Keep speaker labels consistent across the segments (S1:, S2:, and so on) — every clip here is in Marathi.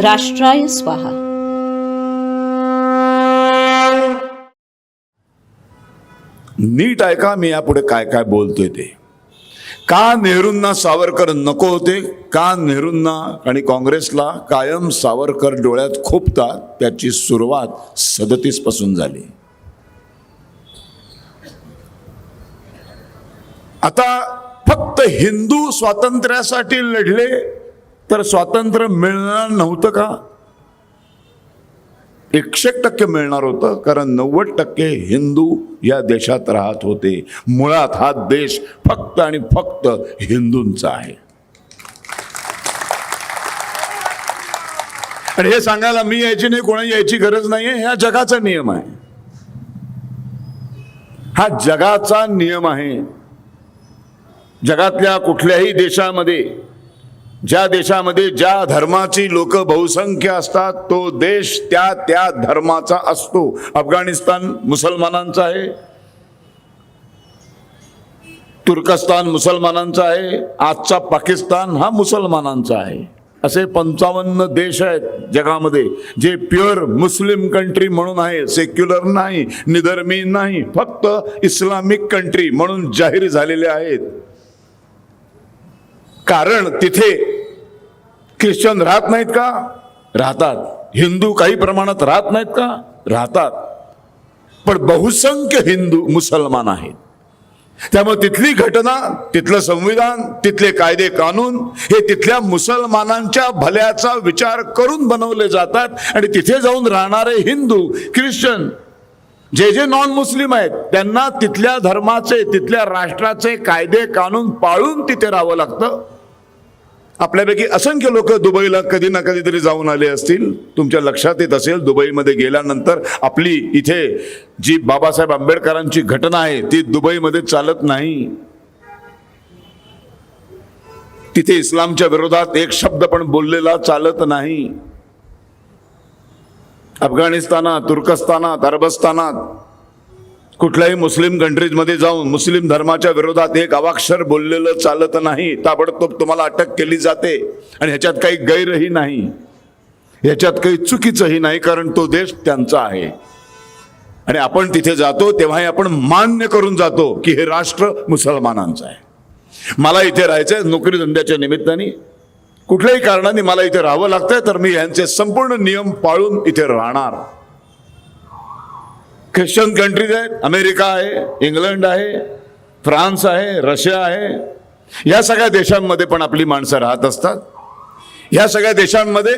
S1: राष्ट्राय स्वाहा.
S2: नीट ऐका मी यापुढे काय काय बोलतोय ते. का नेहरूंना सावरकर नको होते? का नेहरूंना आणि काँग्रेसला कायम सावरकर डोळ्यात खोपतात? त्याची सुरुवात सदतीसपासून झाली. आता फक्त हिंदू स्वातंत्र्यासाठी लढले तर स्वातंत्र्य मिळणार नव्हतं का? एकशे टक्के मिळणार होतं कारण नव्वद टक्के हिंदू या देशात राहत होते. मुळात हा देश फक्त आणि फक्त हिंदूंचा आहे. आणि हे सांगायला मी यायची नाही कोणा यायची गरज नाही आहे ह्या जगाचा नियम आहे. हा जगाचा नियम आहे. जगातल्या कुठल्याही देशामध्ये ज्या देशामध्ये ज्या धर्माची लोक बहुसंख्य असतात तो देश त्या त्या धर्माचा असतो. अफगाणिस्तान मुसलमानांचा आहे. तुर्कस्तान मुसलमानांचा आहे. आजचा पाकिस्तान हा मुसलमानांचा आहे. असे पंचावन्न देश आहेत जगामध्ये जे प्युअर मुस्लिम कंट्री म्हणून आहे. सेक्युलर नाही निधर्मी नाही फक्त इस्लामिक कंट्री म्हणून जाहीर झालेले आहेत. कारण तिथे ख्रिश्चन राहत नाहीत का? राहतात. हिंदू काही प्रमाणात राहत नाहीत का? राहतात. पण बहुसंख्य हिंदू मुसलमान आहेत. त्यामुळे तिथली घटना तिथलं संविधान तिथले कायदे कानून हे तिथल्या मुसलमानांच्या भल्याचा विचार करून बनवले जातात आणि तिथे जाऊन राहणारे हिंदू ख्रिश्चन जे जे नॉन मुस्लिम आहेत त्यांना तिथल्या धर्माचे तिथल्या राष्ट्राचे कायदे कानून पाळून तिथे राहावं लागतं. आपल्यापैकी असंख्य लोक दुबईला कधी ना कधीतरी जाऊन आले असतील. तुमच्या लक्षात येत असेल दुबईमध्ये गेल्यानंतर आपली इथे जी बाबासाहेब आंबेडकरांची घटना आहे ती दुबईमध्ये चालत नाही. तिथे इस्लामच्या विरोधात एक शब्द पण बोललेला चालत नाही. अफगाणिस्तानात तुर्कस्तानात अरबस्तानात कुठल्याही मुस्लिम कंट्रीजमध्ये जाऊन मुस्लिम धर्माच्या विरोधात एक अवाक्षर बोललेलं चालत नाही ताबडतोब तुम्हाला अटक केली जाते. आणि ह्याच्यात काही गैरही नाही. ह्याच्यात काही चुकीचंही नाही कारण तो देश त्यांचा आहे. आणि आपण तिथे जातो तेव्हाही आपण मान्य करून जातो की हे राष्ट्र मुसलमानांचं आहे. मला इथे राहायचंय नोकरी धंद्याच्या निमित्ताने. कुठल्याही कारणाने मला इथे राहावं लागतंय तर मी यांचे संपूर्ण नियम पाळून इथे राहणार. ख्रिश्चन कंट्रीज आहेत अमेरिका आहे इंग्लंड आहे फ्रान्स आहे रशिया आहे. या सगळ्या देशांमध्ये पण आपली माणसं राहत असतात. ह्या सगळ्या देशांमध्ये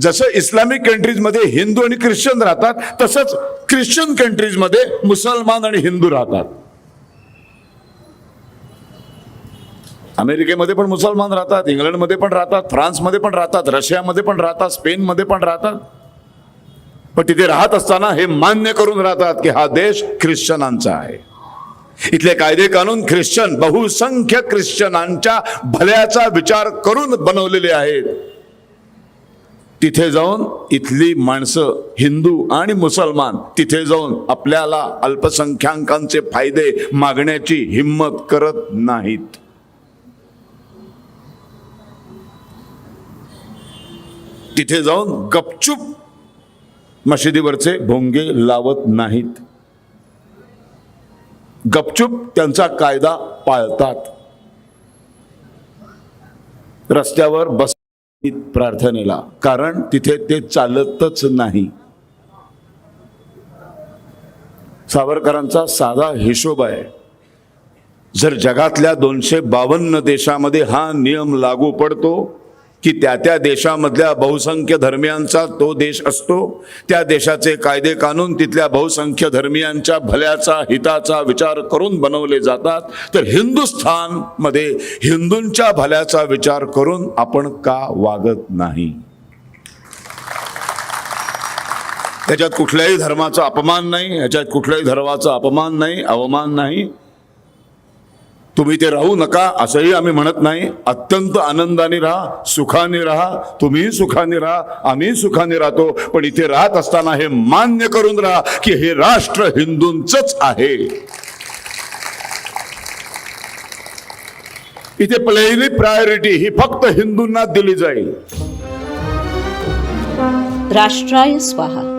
S2: जसं इस्लामिक कंट्रीजमध्ये हिंदू आणि ख्रिश्चन राहतात तसंच ख्रिश्चन कंट्रीजमध्ये मुसलमान आणि हिंदू राहतात. अमेरिकेमध्ये पण मुसलमान राहतात इंग्लंडमध्ये पण राहतात फ्रान्समध्ये पण राहतात रशियामध्ये पण राहतात स्पेनमध्ये पण राहतात. पण तिथे राहत असताना हे मान्य करून राहतात की हा देश ख्रिश्चनांचा आहे. इथले कायदे कानून ख्रिश्चन बहुसंख्य ख्रिश्चनांच्या भल्याचा विचार करून बनवलेले आहेत. तिथे जाऊन इथली माणसं हिंदू आणि मुसलमान तिथे जाऊन आपल्याला अल्पसंख्याकांचे फायदे मागण्याची हिंमत करत नाहीत. तिथे जाऊन गपचूप मशिदीवरचे भोंगे लावत नाहीत. गपचूप त्यांचा कायदा पाळतात. रस्त्यावर बस प्रार्थनेला कारण तिथे ते चालतच नाही. सावरकरांचा साधा हिशोब आहे. जर जगातल्या दोनशे बावन्न देशामध्ये हा नियम लागू पडतो की त्या त्या देशामधल्या बहुसंख्य धर्मियांचा तो देश असतो. त्या देशाचे कायदे कानून तिथल्या बहुसंख्य धर्मियांच्या भल्याचा हिताचा विचार करून बनवले जातात. तर हिंदुस्थानमध्ये हिंदूंच्या भल्याचा विचार करून आपण का वागत नाही? त्याच्यात कुठल्याही धर्माचा अपमान नाही ह्याच्यात कुठल्याही धर्माचा अपमान नाही अवमान नाही. तुम्ही ते राहू नका असंही आम्ही म्हणत नाही. अत्यंत आनंदाने राहा सुखाने राहा. तुम्ही सुखाने राहा आम्ही सुखाने राहतो. पण इथे राहत असताना हे मान्य करून राहा की हे राष्ट्र हिंदूंच आहे. इथे पहिली प्रायोरिटी ही फक्त हिंदूंना दिली जाईल.
S1: राष्ट्राय स्वाहा.